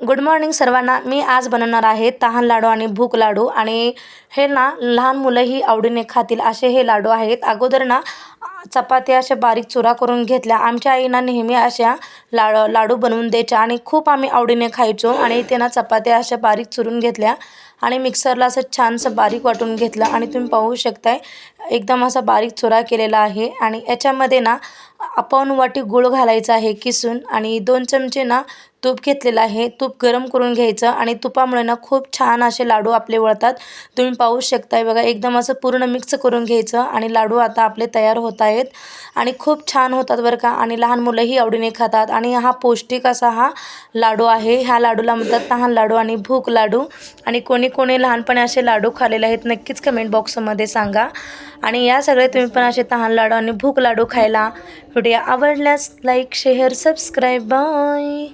Good morning सर्वांना. मी आज बनवणार आहे तहान लाडू आणि भूक लाडू. आणि हे ना लहान मुलंही आवडीने खातील असे हे लाडू आहेत. अगोदर ना चपात्या अशा बारीक चुरा करून घेतल्या. आमच्या आईना नेहमी अशा लाड लाडू बनवून द्यायच्या आणि खूप आम्ही आवडीने खायचो. आणि ते ना चपात्या अशा बारीक चुरून घेतल्या आणि मिक्सरला असं छानसं बारीक वाटून घेतलं. आणि तुम्ही पाहू शकताय एकदम असा बारीक चुरा केलेला आहे. आणि याच्यामध्ये ना आपण वाटी गूळ घालायचा आहे किसून आणि दोन चमचे ना तूप घेतलेलं आहे. तूप गरम करून घ्यायचं आणि तुपामुळे ना खूप छान असे लाडू आपले वळतात. तुम्ही पाहू शकताय बघा एकदम असं पूर्ण मिक्स करून घ्यायचं आणि लाडू आता आपले तयार होत आहेत. आणि खूप छान होतात बरं का आणि लहान मुलंही आवडीने खातात. आणि हा पौष्टिक असा हा लाडू आहे. ह्या लाडूला म्हणतात तहान लाडू आणि भूक लाडू. आणि कोणी कोणी लहानपणी असे लाडू खाल्लेले आहेत नक्कीच कमेंट बॉक्समध्ये सांगा. आणि या सगळे तुम्ही पण असे तहान लाडू आणि भूक लाडू खायला today our last like share subscribe. Bye.